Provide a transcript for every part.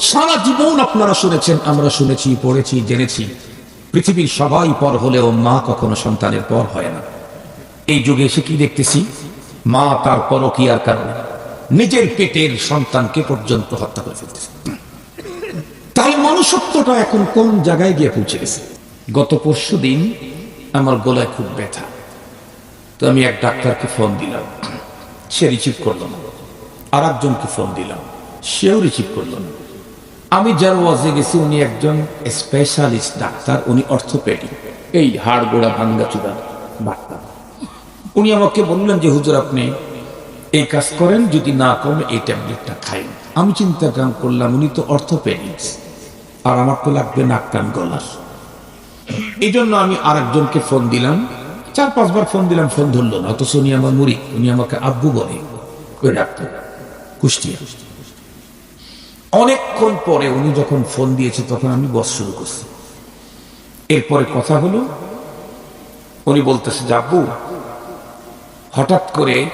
সারা জীবন আপনারা শুনেছেন, আমরা শুনেছি, পড়েছি, জেনেছি। পৃথিবীর সবাই পর হলেও মা কখনো সন্তানের পর হয় না। এই যুগে এসে কি দেখতেছি? মা তার পরকিয়ার কারণে নিজের পেটের সন্তানকে পর্যন্ত হত্যা করে ফেলতেছে। তাহলে মনুষ্যত্বটা এখন কোন জায়গায় গিয়ে পৌঁছে গেছে? গত পরশু দিন আমার গলায় খুব ব্যথা। তো আমি এক ডাক্তারকে ফোন দিলাম। সে রিসিভ করল না। আর একজনকে ফোন দিলাম। সেও রিসিভ করল না। আমি যার ওয়াজে গেছি, উনি একজন স্পেশালিস্ট ডাক্তার, উনি অর্থোপেডিক এই হাড় গোড়া ভাঙ্গা চূড়া ডাক্তার উনি আমাকে বললেন যে, হুজুর, আপনি এই কাজ করেন, যদি না কমে এই ট্যাবলেটটা খাই আমি চিন্তা কাম করলাম, উনি তো অর্থোপেডিক্স আর আমার তো লাগবে নাক, কান, গলার। এই জন্য আমি আরেকজনকে ফোন দিলাম। চার, পাঁচবার ফোন দিলাম, ফোন ধরলো না, অথচ উনি আমার মুড়ি, উনি আমাকে আব্বু বলে, ওই ডাক্তার, কুষ্টিয়া। অনেকক্ষণ পরে উনি যখন ফোন দিয়েছে, তখন আমি বস শুরু করছি। এরপরে কথা হলো, উনি বলতেছে, যে আব্বু, হঠাৎ করে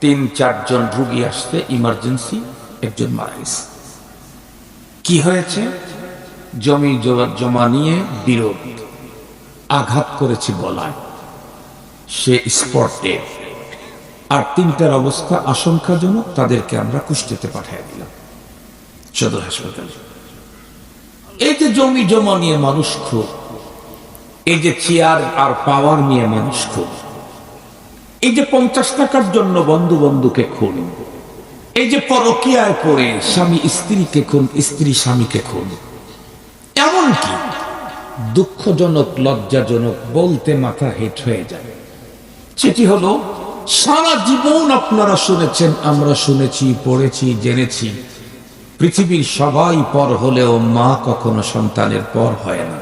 তিন চারজন রুগী আসতে ইমার্জেন্সি, একজন মারা গেছে। কি হয়েছে? জমি জমা- নিয়ে বিরোধ, আঘাত করেছে গলায়। সে স্পট। আর তিনটার অবস্থা আশঙ্কাজনক, তাদেরকে আমরা কুষ্টিতে পাঠিয়ে দিলাম। সদর হাসপাতালে। এই যে জমি জমা নিয়ে মানুষ খুব এই যে চেয়ার আর পাওয়ার নিয়ে মানুষ খুব এই যে পঞ্চাশ টাকার জন্য বন্ধু বন্ধুকে খুন, এই যে পরকিয়ায় পড়ে স্বামী স্ত্রীকে খুন, স্ত্রী স্বামীকে খুন, এমনকি দুঃখজনক, লজ্জাজনক, বলতে মাথা হেট হয়ে যায়। সেটি হলো, সারা জীবন আপনারা শুনেছেন, আমরা শুনেছি, পড়েছি, জেনেছি পৃথিবীর সবাই পর হলেও মা কখনো সন্তানের পর হয় না।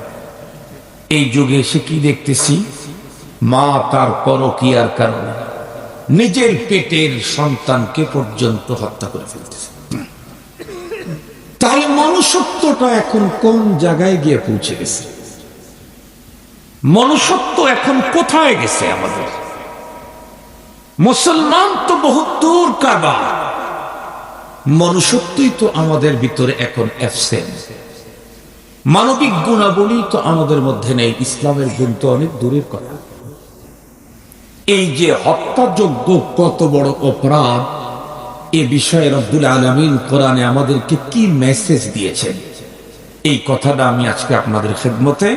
এই যুগে এসে কি দেখতেছি? মা তার পরকিয়ার কারণে নিজের পেটের সন্তানকে পর্যন্ত হত্যা করে ফেলতেছে। তাহলে মনুষ্যত্বটা এখন কোন জায়গায় গিয়ে পৌঁছে গেছে? মনুষ্যত্ব এখন কোথায় গেছে আমাদের? মুসলমান তো বহু দূর কাবা মনুষ্যত্বই তো আমাদের ভিতরে এখন অ্যাবসেন্ট মানবিক গুণাবলী তো আমাদের মধ্যে নেই, ইসলামের গুণ তো অনেক দূরের কথা। এই যে হত্যাযোগ্য কত বড় অপরাধ, এ বিষয়ে রব্দুল আলমিন কোরআনে আমাদেরকে কি মেসেজ দিয়েছেন? এই কথাটা আমি আজকে আপনাদের খেদমতে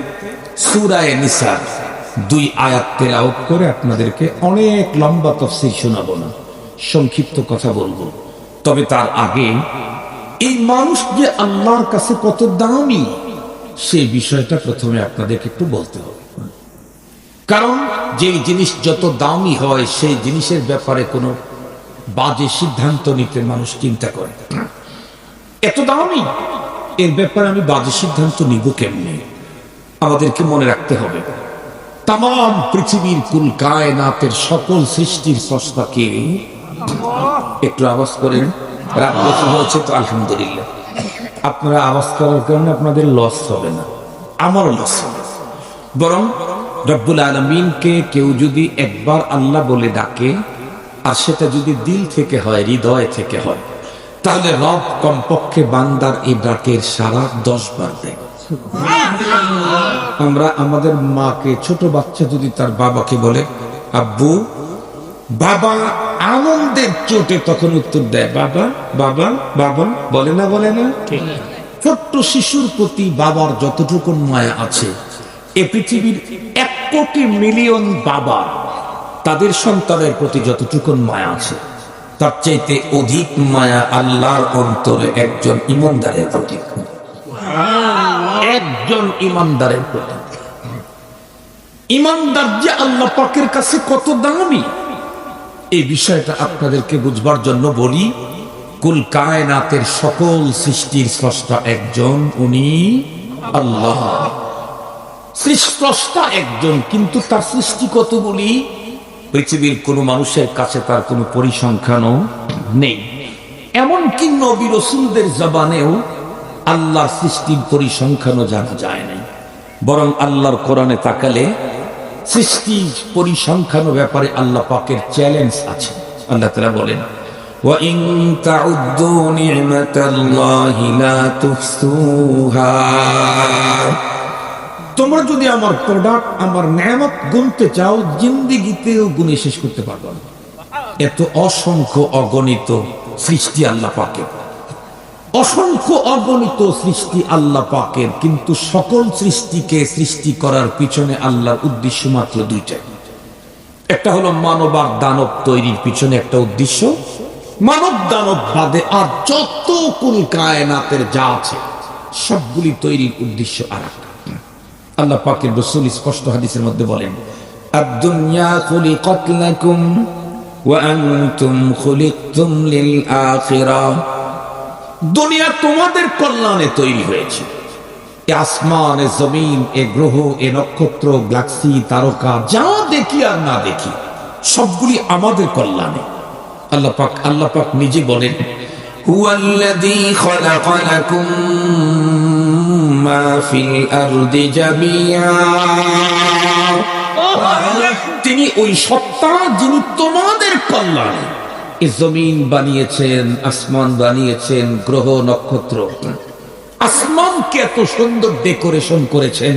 সুরায় নিসার দুই আয়াত তেলাওত করে আপনাদেরকে অনেক লম্বা তফসিল শোনাবো না। সংক্ষিপ্ত কথা বলব। তবে তার আগে, এই মানুষ যে আল্লাহর কাছে কত দামি সেই বিষয়টা প্রথমে আপনাদেরকে একটু বলতে হবে। কারণ যে জিনিস যত দামি হয়, সেই জিনিসের ব্যাপারে কোনো বাজে সিদ্ধান্ত নিতে মানুষ চিন্তা করে এত দামি, এর ব্যাপারে আমি বাজে সিদ্ধান্ত নিব কেমনে? আমাদেরকে মনে রাখতে হবে, তাম পৃথিবীর কুল কায়নাতের সকল সৃষ্টির সস্তাকে একটু আওয়াজ করেন। রাত বেশি হয়েছে তো, আলহামদুলিল্লাহ। আপনারা আওয়াজ করার কারণে আপনাদের লস হবে না। আমারও লস হবে। বরং রব্বুল আলমিনকে কেউ যদি একবার আল্লাহ বলে ডাকে, আর সেটা যদি দিল থেকে হয়, হৃদয় থেকে হয়, তাহলে রব কমপক্ষে বান্দার এই ডাকের সারা দশ বার দেয়। আমরা আমাদের মাকে, ছোট বাচ্চা যদি তার বাবাকে বলে, আব্বু বাবা আনন্দের চোটে তখন উত্তর দেয় বাবা বাবা বাবা বলে না বলে না? ছোট্ট শিশুর প্রতি বাবার যতটুকু মায়া আছে এ পৃথিবীর এক কোটি মিলিয়ন বাবা তাদের সন্তানের প্রতি যতটুকু মায়া আছে তার চাইতে অধিক মায়া আল্লাহর অন্তরে একজন ইমানদারের প্রতি। একজন ইমানদারের প্রতি। ইমানদার যে আল্লাহ পাকের কাছে কত দামি এই বিষয়টা আপনাদেরকে বুঝবার জন্য বলি, কুল কায়নাতের সকল সৃষ্টির স্রষ্টা একজন, উনি আল্লাহ। সৃষ্টা একজন, কিন্তু তার সৃষ্টি কতগুলি? পৃথিবীর কোনো মানুষের কাছে তার কোনো পরিসংখ্যানও নেই। এমনকি নবী রসুলদের জবানেও আল্লাহর সৃষ্টির পরিসংখ্যানও জানা যায় নাই। বরং আল্লাহর কোরআনে তাকালে সৃষ্টি পরিসংখ্যান ব্যাপারে আল্লাহ পাকের চ্যালেঞ্জ আছে আল্লাহ তারা বলেন وإن تعدوا نعمة الله لا تحصوها তোমরা যদি আমার প্রোডাক্ট আমার নেয়ামত গুনতে চাও জিন্দিগিতেও গুনে শেষ করতে পারবে না এত অসংখ্য অগণিত সৃষ্টি আল্লাহ পাকের অসংখ্য অগণিত সৃষ্টি আল্লাহ পাকের, কিন্তু সকল সৃষ্টিকে সৃষ্টি করার পিছনে আল্লাহর উদ্দেশ্য মাত্র দুইটা একটা হলো মানব আর দানব তৈরির পিছনে একটা উদ্দেশ্য। মানব দানব বাদে আর যত কুল কায়নাতের যা আছে, সবগুলি তৈরির উদ্দেশ্য আর একটা আল্লাহ পাকের রসুল স্পষ্ট হাদিসের মধ্যে বলেন, আদ-দুনিয়া খুলিকাত লাকুম ওয়া আনতুম খুলিকতুম লিল দুনিয়া তোমাদের কল্যাণে তৈরি হয়েছে। এ আসমান এ জমিন এ গ্রহ এ নক্ষত্র গ্যালাক্সি তারকা যা দেখি আর না দেখি সবগুলি আমাদের কল্যাণে। আল্লাহ পাক আল্লাহ পাক নিজে বলেন তিনি ওই সত্তা যিনি তোমাদের কল্যাণে। জমিন বানিয়েছেন আসমান বানিয়েছেন গ্রহ নক্ষত্র। আসমানকে এত সুন্দর ডেকোরেশন করেছেন।